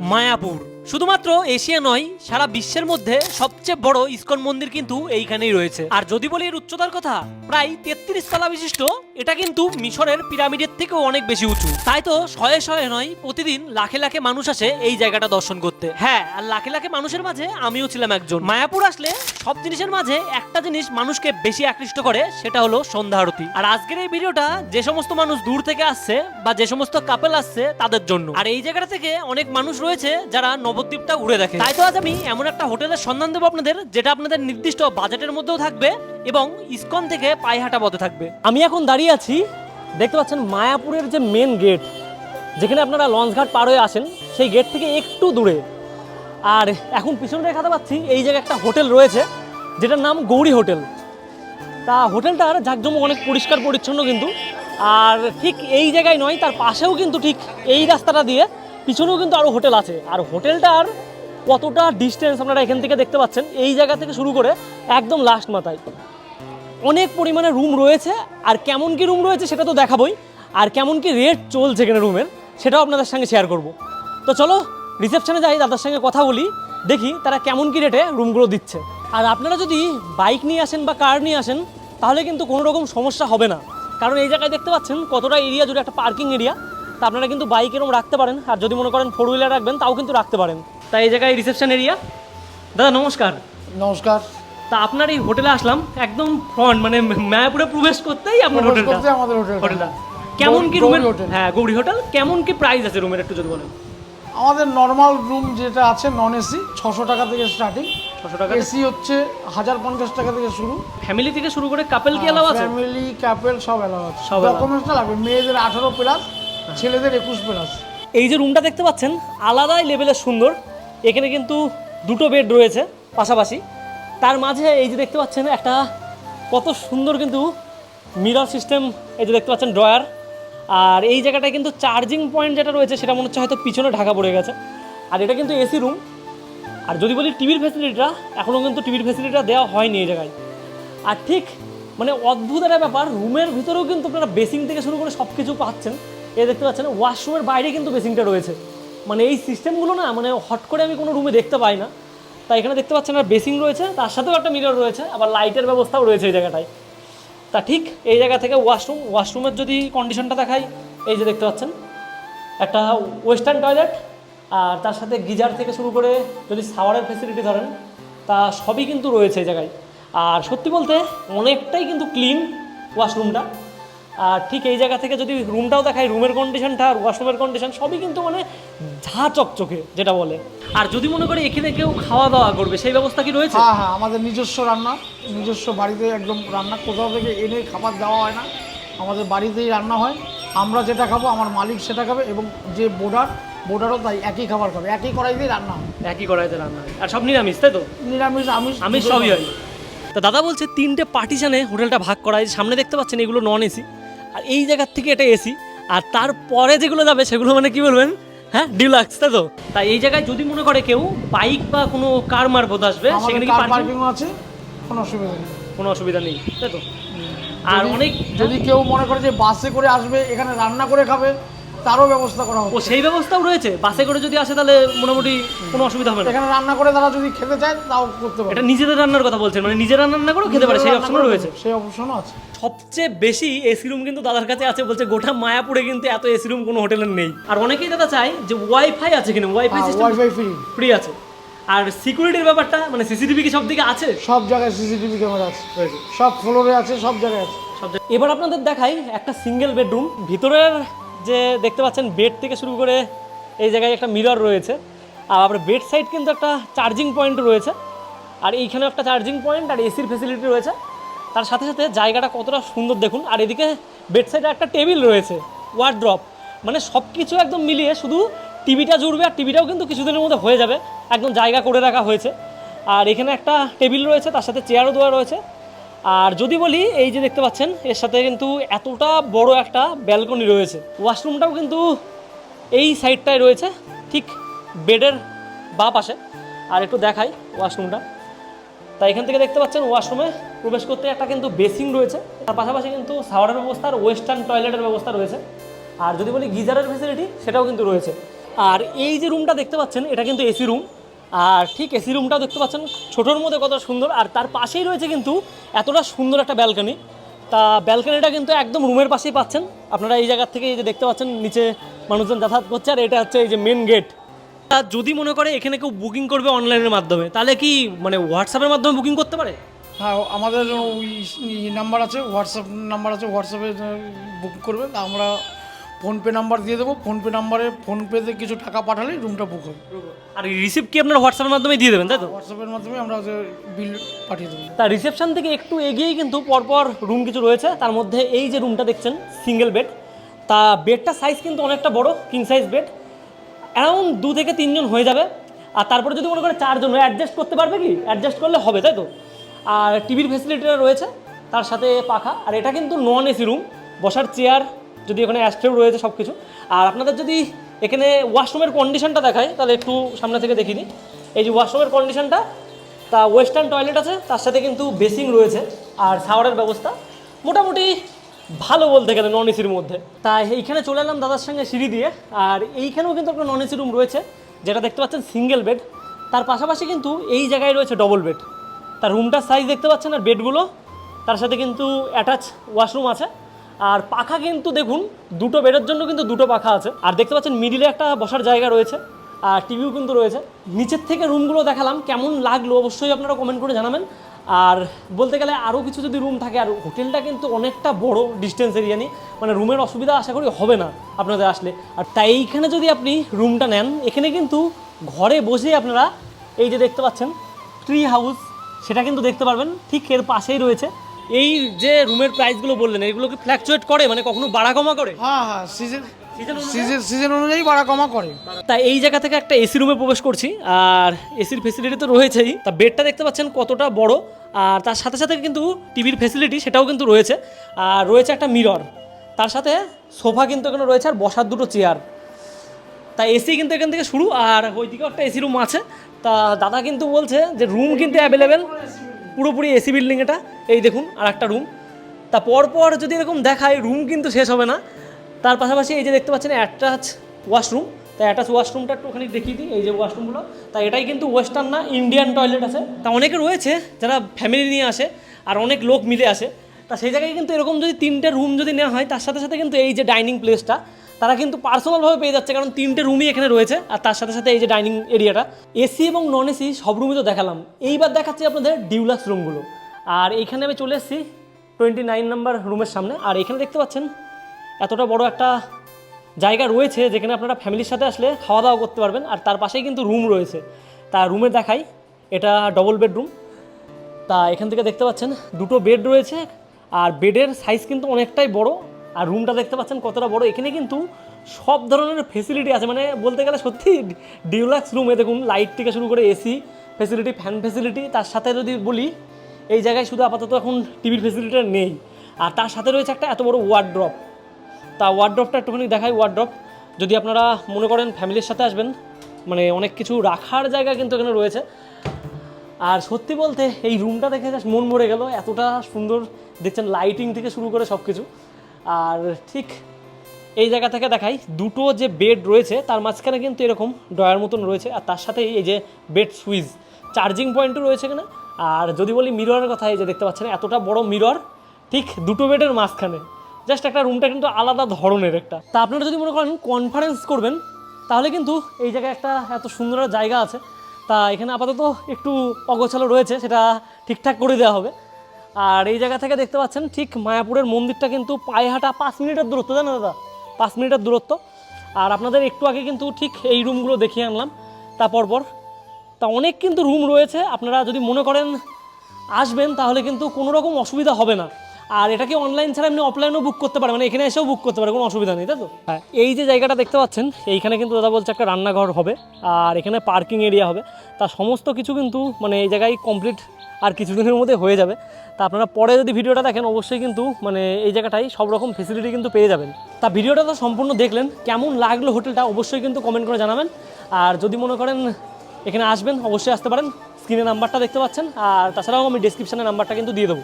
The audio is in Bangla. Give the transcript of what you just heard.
মায়াপুর। শুধুমাত্র এশিয়া নয়, সারা বিশ্বের মধ্যে সবচেয়ে বড় ইসকন মন্দির কিন্তু এইখানেই রয়েছে। আর যদি বলি এর উচ্চতার কথা, প্রায় তেত্রিশ তলা বিশিষ্ট, এটা কিন্তু মিশরের পিরামিডের থেকেও অনেক বেশি উঁচু। তাই তো শয়ে শয়ে নয়, প্রতিদিন লাখে লাখে মানুষ আসে এই জায়গাটা দর্শন করতে। হ্যাঁ আর লাখে লাখে মানুষের মাঝে আমিও ছিলাম একজন। মায়াপুর আসলে সব জিনিসের মাঝে একটা জিনিস মানুষকে বেশি আকৃষ্ট করে, সেটা হলো সন্ধ্যা আরতি। আর আজকের এই ভিডিওটা যে সমস্ত মানুষ দূর থেকে আসছে বা যে সমস্ত কাপেল আসছে তাদের জন্য। আর এই জায়গাটা থেকে অনেক মানুষ রয়েছে যারা নবদ্বীপটা উড়ে দেখে। তাই তো আজ আমি এমন একটা হোটেলের সন্ধান দেবো আপনাদের যেটা আপনাদের নির্দিষ্ট বাজেটের মধ্যেও থাকবে এবং ইসকন থেকে পায়ে হাঁটা পথে থাকবে। আমি এখন দাঁড়িয়ে আছি দেখতে পাচ্ছেন মায়াপুরের যে মেন গেট যেখানে আপনারা লঞ্চঘাট পার হয়ে আসেন সেই গেট থেকে একটু দূরে। আর এখন পিছনে দেখাতে পাচ্ছি এই জায়গায় একটা হোটেল রয়েছে যেটার নাম গৌরী হোটেল। তা হোটেলটার জাকজমক অনেক পরিষ্কার পরিচ্ছন্ন কিন্তু আর ঠিক এই জায়গায় নয় তার পাশেও কিন্তু ঠিক এই রাস্তাটা দিয়ে পিছনেও কিন্তু আরও হোটেল আছে। আর হোটেলটার কতটা ডিস্টেন্স আপনারা এখান থেকে দেখতে পাচ্ছেন, এই জায়গা থেকে শুরু করে একদম লাস্ট মাথায়। অনেক পরিমাণে রুম রয়েছে, আর কেমন কি রুম রয়েছে সেটা তো দেখাবই, আর কেমন কি রেট চলছে এখানে রুমের সেটাও আপনাদের সঙ্গে শেয়ার করব। তো চলো রিসেপশনে যাই, দাদার সঙ্গে কথা বলি, দেখি তারা কেমন কি রেটে রুমগুলো দিচ্ছে। আর আপনারা যদি বাইক নিয়ে আসেন বা কার নিয়ে আসেন, তাহলে কিন্তু কোনো রকম সমস্যা হবে না। কারণ এই জায়গায় দেখতে পাচ্ছেন কতটা এরিয়া জুড়ে একটা পার্কিং এরিয়া তা আপনারা কিন্তু বাইক এরকম রাখতে পারেন। আর যদি মনে করেন ফোর হুইলার রাখবেন তাও কিন্তু রাখতে পারেন। তাই এই জায়গায় রিসেপশন এরিয়া দাদা নমস্কার। নমস্কার। তা আপনার এই হোটেলে আসলাম একদম ফ্রন্ট মানে মায়াপুরে প্রবেশ করতেই আপনার হোটেলটা আমাদের হোটেলটা। কেমন কি রুমের। হ্যাঁ গৌরী হোটেল কেমন কি প্রাইস আছে রুমের একটু যদি বলেন? আমাদের নর্মাল রুম যেটা আছে নন এসি ছশো টাকা থেকে স্টার্টিং ছশো টাকা এসি হচ্ছে হাজার পঞ্চাশ টাকা থেকে শুরু। ফ্যামিলি থেকে শুরু করে কাপেল কি এলাও আছে? ফ্যামিলি কাপেল সব এলাও আছে। সব allow। ডকুমেন্টসটা লাগবে মেয়েদের আঠারো প্লাস ছেলেদের একুশ প্লাস। এই যে রুমটা দেখতে পাচ্ছেন, আলাদাই লেভেলের সুন্দর। এখানে কিন্তু দুটো বেড রয়েছে পাশাপাশি। তার মাঝে এই যে দেখতে পাচ্ছেন, একটা কত সুন্দর কিন্তু মিরর সিস্টেম এই যে দেখতে পাচ্ছেন ড্রয়ার আর এই জায়গাটায় কিন্তু চার্জিং পয়েন্ট যেটা রয়েছে, সেটা মনে হচ্ছে হয়তো পিছনে ঢাকা পড়ে গেছে। আর এটা কিন্তু এসি রুম আর যদি বলি টিভির ফ্যাসিলিটিটা এখনও কিন্তু টিভির ফ্যাসিলিটিটা দেওয়া হয়নি এই জায়গায়। আর ঠিক মানে অদ্ভুত একটা ব্যাপার রুমের ভিতরেও কিন্তু আপনারা বেসিং থেকে শুরু করে সব কিছু পাচ্ছেন। এ দেখতে পাচ্ছেন ওয়াশরুমের বাইরে কিন্তু বেসিংটা রয়েছে। মানে এই সিস্টেমগুলো না মানে হট করে আমি কোনো রুমে দেখতে পাই না। তাই এখানে দেখতে পাচ্ছেন আর বেসিং রয়েছে, তার সাথেও একটা মিরর রয়েছে, আবার লাইটের ব্যবস্থাও রয়েছে এই জায়গাটায়। তা ঠিক এই জায়গা থেকে ওয়াশরুম ওয়াশরুমের যদি কন্ডিশনটা দেখাই, এই যে দেখতে পাচ্ছেন, একটা ওয়েস্টার্ন টয়লেট আর তার সাথে গিজার থেকে শুরু করে যদি শাওয়ারের ফেসিলিটি ধরেন, তা সবই কিন্তু রয়েছে এই জায়গায়। আর সত্যি বলতে অনেকটাই কিন্তু ক্লিন ওয়াশরুমটা আর ঠিক এই জায়গা থেকে যদি রুমটাও দেখাই রুমের কন্ডিশনটা আর ওয়াশরুমের কন্ডিশন সবই কিন্তু মানে ঝা চকচকে যেটা বলে। আর যদি মনে করে এখানে কেউ খাওয়া দাওয়া করবে সেই ব্যবস্থা কি রয়েছে? হ্যাঁ হ্যাঁ আমাদের নিজস্ব রান্না নিজস্ব বাড়িতে একদম রান্না কোথাও থেকে এনে খাবার দেওয়া হয় না। আমাদের বাড়িতেই রান্না হয়। আমরা যেটা খাব আমার মালিক সেটা খাবে এবং যে বোর্ডার বোর্ডারও তাই একই খাবার খাবে। একই কড়াইতেই রান্না হয়। একই কড়াইতে রান্না হয়। আর সব নিরামিষ তাই তো? নিরামিষ আমিষ আমিষ সবই হয়। তো দাদা বলছে তিনটে পার্টিশানে হোটেলটা ভাগ করা হয় সামনে দেখতে পাচ্ছেন এগুলো নন এসি আর এই জায়গার থেকে এটা এসি আর তারপরে যেগুলো যাবে সেগুলো মানে কি বলবেন? হ্যাঁ ডিলাক্স তাই তো? তাই এই জায়গায় যদি মনে করে কেউ বাইক বা কোনো কার মারফত আসবে সেখানে কি পার্কিং আছে কোনো অসুবিধা নেই। কোনো অসুবিধা নেই তাই তো? আর অনেক যদি কেউ মনে করে যে বাসে করে আসবে এখানে রান্না করে খাবে তারও ব্যবস্থা করা ও সেই ব্যবস্থাও রয়েছে। বাসে করে যদি আসে তাহলে মোটামুটি কোনো অসুবিধা হবে না। এখানে রান্না করে তারা যদি খেতে চায় তাও করতে পারে। এটা নিজেদের রান্নার কথা বলছেন মানে নিজের রান্না করেও খেতে পারে সেই অপশনও রয়েছে। সেই অপশনও আছে। সবচেয়ে বেশি এসি রুম কিন্তু দাদার কাছে আছে বলছে গোটা মায়াপুরে কিন্তু এত এসি রুম কোনো হোটেলের নেই। আর অনেকেই দাদা চায় যে ওয়াইফাই আছে কিনা wifi system wifi free free আছে। আর সিকিউরিটির ব্যাপারটা মানে সিসিটিভি কি সব দিকে আছে? সব জায়গায় সিসিটিভি ক্যামেরা আছে। সব ফ্লোরে আছে সব জায়গায় আছে। এবার আপনাদের দেখাই একটা সিঙ্গেল বেডরুম ভিতরের যে দেখতে পাচ্ছেন বেড থেকে শুরু করে এই জায়গায় একটা মিরর রয়েছে। আর আবার বেড সাইড কিন্তু একটা চার্জিং পয়েন্ট রয়েছে। আর এইখানেও একটা চার্জিং পয়েন্ট আর এসির ফেসিলিটি রয়েছে। তার সাথে সাথে জায়গাটা কতটা সুন্দর দেখুন। আর এদিকে বেড সাইডে একটা টেবিল রয়েছে ওয়ার্ড্রপ মানে সব কিছু একদম মিলিয়ে শুধু টিভিটা জুড়বে আর টিভিটাও কিন্তু কিছুদিনের মধ্যে হয়ে যাবে। একদম জায়গা করে রাখা হয়েছে। আর এখানে একটা টেবিল রয়েছে, তার সাথে চেয়ারও দেওয়া রয়েছে। আর যদি বলি, এই যে দেখতে পাচ্ছেন, এর সাথে কিন্তু এতটা বড় একটা ব্যালকনি রয়েছে। ওয়াশরুমটাও কিন্তু এই সাইডটায় রয়েছে, ঠিক বেডের বা পাশে। আর একটু দেখাই ওয়াশরুমটা তাই এখান থেকে দেখতে পাচ্ছেন ওয়াশরুমে প্রবেশ করতে একটা কিন্তু বেসিং রয়েছে। তার পাশাপাশি কিন্তু শাওয়ারের ব্যবস্থা আর ওয়েস্টার্ন টয়লেটের ব্যবস্থা রয়েছে। আর যদি বলি গিজারের ফেসিলিটি সেটাও কিন্তু রয়েছে। আর এই যে রুমটা দেখতে পাচ্ছেন, এটা কিন্তু এসি রুম আর ঠিক এসি রুমটাও দেখতে পাচ্ছেন, ছোটোর মধ্যে কত সুন্দর, আর তার পাশেই রয়েছে কিন্তু এতটা সুন্দর একটা ব্যালকনি। তা ব্যালকনিটা কিন্তু একদম রুমের পাশেই পাচ্ছেন। আপনারা এই জায়গার থেকে এই যে দেখতে পাচ্ছেন, নিচে মানুষজন যাতায়াত করছে, আর এটা হচ্ছে এই যে মেন গেট তা যদি মনে করে এখানে কেউ বুকিং করবে অনলাইনের মাধ্যমে, তাহলে কি মানে হোয়াটসঅ্যাপের মাধ্যমে বুকিং করতে পারে? হ্যাঁ আমাদের ওই নাম্বার আছে হোয়াটসঅ্যাপ নাম্বার আছে হোয়াটসঅ্যাপে বুক করবে তা আমরা ফোনপে নাম্বার দিয়ে দেবো ফোনপে নাম্বারে ফোনপেতে কিছু টাকা পাঠালেই রুমটা বুক হবে। আর রিসিপ্ট কি আপনার হোয়াটসঅ্যাপের মাধ্যমে দিয়ে দেবেন তাই তো? হোয়াটসঅ্যাপের মাধ্যমে আমরা বিল পাঠিয়ে দেবো। তা রিসেপশন থেকে একটু এগিয়েই কিন্তু পরপর রুম কিছু রয়েছে তার মধ্যে এই যে রুমটা দেখছেন সিঙ্গেল বেড তা বেডটা সাইজ কিন্তু অনেকটা বড় কিং সাইজ বেড অ্যারাউন্ড দু থেকে তিনজন হয়ে যাবে। আর তারপরে যদি মনে করে চারজন অ্যাডজাস্ট করতে পারবে কি? অ্যাডজাস্ট করলে হবে তাই তো? আর টিভির ফেসিলিটিটা রয়েছে তার সাথে পাখা আর এটা কিন্তু নন এসি রুম বসার চেয়ার যদি ওখানে অ্যাস্ট্রেও রয়েছে সব কিছু আর আপনাদের যদি এখানে ওয়াশরুমের কন্ডিশনটা দেখায় তাহলে একটু সামনে থেকে দেখিনি এই যে ওয়াশরুমের কন্ডিশনটা তা ওয়েস্টার্ন টয়লেট আছে, তার সাথে কিন্তু বেসিং রয়েছে, আর শাওয়ারের ব্যবস্থা মোটামুটি ভালো বলতে গেলে নন এসির মধ্যে। তাই এইখানে চলে এলাম দাদার সঙ্গে সিঁড়ি দিয়ে, আর এইখানেও কিন্তু একটা নন এসি রুম রয়েছে, যেটা দেখতে পাচ্ছেন সিঙ্গেল বেড তার পাশাপাশি কিন্তু এই জায়গায় রয়েছে ডবল বেড তার রুমটার সাইজ দেখতে পাচ্ছেন আর বেডগুলো তার সাথে কিন্তু অ্যাটাচ ওয়াশরুম আছে। আর পাখা কিন্তু দেখুন, দুটো বেডের জন্য কিন্তু দুটো পাখা আছে। আর দেখতে পাচ্ছেন, মিডিলে একটা বসার জায়গা রয়েছে, আর টিভিও কিন্তু রয়েছে। নিচের থেকে রুমগুলো দেখালাম, কেমন লাগল অবশ্যই আপনারা কমেন্ট করে জানাবেন। আর বলতে গেলে আরও কিছু যদি রুম থাকে, আর হোটেলটা কিন্তু অনেকটা বড় ডিস্টেন্স এরিয়া নিয়ে মানে রুমের অসুবিধা আশা করি হবে না আপনাদের আসলে। আর তাই এইখানে যদি আপনি রুমটা নেন, এখানে কিন্তু ঘরে বসে আপনারা এই যে দেখতে পাচ্ছেন ট্রি হাউস সেটা কিন্তু দেখতে পারবেন, ঠিক এর পাশেই রয়েছে। এই যে রুমের প্রাইসগুলো বললেন এগুলো কি ফ্ল্যাকচুয়েট করে? মানে কখনো বাড়া কমা করে? হ্যাঁ হ্যাঁ সিজন? সিজন সিজন অনুযায়ী বাড়া কমা করে। তা এই জায়গা থেকে একটা এসি রুমে প্রবেশ করছি আর এসির ফেসিলিটি তো রয়েছেই। তা বেডটা দেখতে পাচ্ছেন কতটা বড় আর তার সাথে সাথে কিন্তু টিভির ফেসিলিটি সেটাও কিন্তু রয়েছে। আর রয়েছে একটা মিরর তার সাথে সোফা কিন্তু এখানে রয়েছে আর বসার দুটো চেয়ার তা এসি কিন্তু এখান থেকে শুরু আর ওইদিকেও একটা এসি রুম আছে। তা দাদা কিন্তু বলছে যে রুম কিন্তু অ্যাভেলেবেল পুরোপুরি এসি বিল্ডিং এটা। এই দেখুন আর একটা রুম তা পরপর যদি এরকম দেখায় রুম কিন্তু শেষ হবে না। তার পাশাপাশি এই যে দেখতে পাচ্ছেন অ্যাটাচ ওয়াশরুম তাই অ্যাটাচ ওয়াশরুমটা একটুখানি দেখিয়ে দিই, এই যে ওয়াশরুমগুলো তা এটাই কিন্তু ওয়েস্টার্ন না ইন্ডিয়ান টয়লেট আছে। তা অনেকে রয়েছে যারা ফ্যামিলি নিয়ে আসে, আর অনেক লোক মিলে আসে। তা সেই জায়গায় কিন্তু এরকম যদি তিনটে রুম যদি নেওয়া হয়, তার সাথে সাথে কিন্তু এই যে ডাইনিং প্লেসটা তারা কিন্তু পার্সোনালভাবে পেয়ে যাচ্ছে, কারণ তিনটে রুমই এখানে রয়েছে। আর তার সাথে সাথে এই যে ডাইনিং এরিয়াটা এসি এবং নন এসি সব রুমই তো দেখালাম। এইবার দেখাচ্ছি আপনাদের ডিউলাক্স রুমগুলো আর এইখানে আমি চলে এসেছি টোয়েন্টি নাইন নাম্বার রুমের সামনে। আর এখানে দেখতে পাচ্ছেন, এতটা বড় একটা জায়গা রয়েছে, যেখানে আপনারা ফ্যামিলির সাথে আসলে খাওয়া দাওয়া করতে পারবেন। আর তার পাশেই কিন্তু রুম রয়েছে। তা রুমে দেখাই, এটা ডবল বেডরুম তা এখান থেকে দেখতে পাচ্ছেন, দুটো বেড রয়েছে। আর বেডের সাইজ কিন্তু অনেকটাই বড়। আর রুমটা দেখতে পাচ্ছেন কতটা বড়। এখানে কিন্তু সব ধরনের ফেসিলিটি আছে। মানে বলতে গেলে সত্যি ডিউলাক্স রুমে দেখুন লাইট থেকে শুরু করে এসি ফেসিলিটি ফ্যান ফেসিলিটি তার সাথে যদি বলি, এই জায়গায় শুধু আপাতত এখন টিভির ফেসিলিটিটা নেই। আর তার সাথে রয়েছে একটা এত বড় ওয়ার্ড্রপ তা ওয়ার্ড্রপটা একটুখানি দেখাই ওয়ার্ড্রপ যদি আপনারা মনে করেন ফ্যামিলির সাথে আসবেন মানে অনেক কিছু রাখার জায়গা কিন্তু এখানে রয়েছে। আর সত্যি বলতে এই রুমটা দেখে জাস্ট মন মরে গেল। এতটা সুন্দর, দেখছেন লাইটিং থেকে শুরু করে সব কিছু আর ঠিক এই জায়গা থেকে দেখাই, দুটো যে বেড রয়েছে, তার মাঝখানে কিন্তু এরকম ডয়ার মতন রয়েছে, আর তার সাথে এই যে বেড সুইচ। চার্জিং পয়েন্টও রয়েছে এখানে, আর যদি বলি মিররের কথা, এই যে দেখতে পাচ্ছেন, এতটা বড় মিরর ঠিক দুটো বেডের মাঝখানে। জাস্ট একটা রুমটা কিন্তু আলাদা ধরনের একটা। তা আপনারা যদি মনে করেন কনফারেন্স করবেন, তাহলে কিন্তু এই জায়গায় একটা এত সুন্দর জায়গা আছে। তা এখানে আপাতত একটু অগোছালো রয়েছে, সেটা ঠিকঠাক করে দেওয়া হবে। আর এই জায়গা থেকে দেখতে পাচ্ছেন ঠিক মায়াপুরের মন্দিরটা কিন্তু পায়ে হাঁটা পাঁচ মিনিটের দূরত্ব জানেন দাদা? পাঁচ মিনিটের দূরত্ব। আর আপনাদের একটু আগে কিন্তু ঠিক এই রুমগুলো দেখিয়ে আনলাম তারপর পর তা অনেক কিন্তু রুম রয়েছে আপনারা যদি মনে করেন আসবেন তাহলে কিন্তু কোনো রকম অসুবিধা হবে না। আর এটাকে অনলাইন ছাড়া এমনি অফলাইনেও বুক করতে পারে মানে এখানে এসেও বুক করতে পারে কোনো অসুবিধা নেই তাই তো? হ্যাঁ। এই যে জায়গাটা দেখতে পাচ্ছেন এইখানে কিন্তু দাদা বলছে একটা রান্নাঘর হবে আর এখানে পার্কিং এরিয়া হবে। তা সমস্ত কিছু কিন্তু মানে এই জায়গায় কমপ্লিট আর কিছুদিনের মধ্যে হয়ে যাবে। তা আপনারা পরে যদি ভিডিওটা দেখেন, অবশ্যই কিন্তু মানে এই জায়গাটাই সব রকম ফেসিলিটি কিন্তু পেয়ে যাবেন। তা ভিডিওটা তো সম্পূর্ণ দেখলেন, কেমন লাগল হোটেলটা অবশ্যই কিন্তু কমেন্ট করে জানাবেন। আর যদি মনে করেন এখানে আসবেন, অবশ্যই আসতে পারেন। স্ক্রিনে নাম্বারটা দেখতে পাচ্ছেন, আর তাছাড়াও আমি ডিসক্রিপশানে নাম্বারটা কিন্তু দিয়ে দেবো।